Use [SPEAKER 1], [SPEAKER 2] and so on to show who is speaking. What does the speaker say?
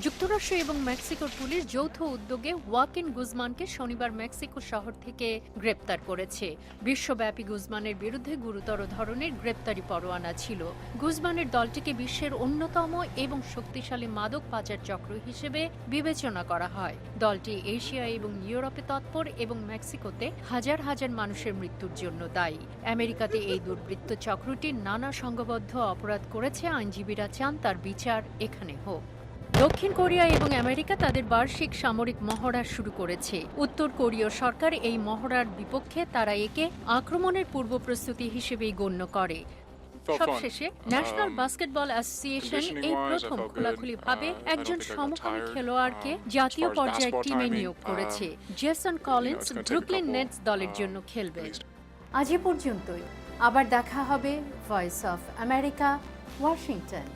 [SPEAKER 1] যুক্তরাষ্ট্র এবং মেক্সিকোর পুলিশ যৌথ উদ্যোগে ওয়াকিন গুজমানকে শনিবার মেক্সিকো শহর থেকে গ্রেপ্তার করেছে। বিশ্বব্যাপী গুজমানের বিরুদ্ধে গুরুতর ধরনের গ্রেপ্তারি পরোয়ানা ছিল। গুজমানের দলটিকে বিশ্বের অন্যতম এবং শক্তিশালী মাদক পাচার চক্র হিসেবে বিবেচনা করা হয়। দলটি এশিয়া এবং ইউরোপে তৎপর এবং মেক্সিকোতে হাজার হাজার মানুষের মৃত্যুর জন্য দায়ী। আমেরিকাতে এই দুর্বৃত্ত চক্রটি নানা সংঘবদ্ধ অপরাধ করেছে। আইনজীবীরা চান তার বিচার এখানে হোক। দক্ষিণ কোরিয়া এবং আমেরিকা তাদের বার্ষিক সামরিক মহড়া শুরু করেছে। উত্তর কোরীয় সরকার এই মহড়ার বিপক্ষে তারা একে আক্রমণের পূর্ব প্রস্তুতি হিসেবেই গণ্য করে। সবশেষে ন্যাশনাল বাস্কেটবল অ্যাসোসিয়েশন এই প্রথম খোলাখুলি ভাবে একজন সমকামী খেলোয়াড়কে জাতীয় পর্যায়ের টিমে নিয়োগ করেছে। জেসন কলিন্স ব্রুকলিন নেটস দলের জন্য খেলবে।
[SPEAKER 2] আজ এ পর্যন্তই। আবার দেখা হবে ভয়েস অফ আমেরিকা ওয়াশিংটন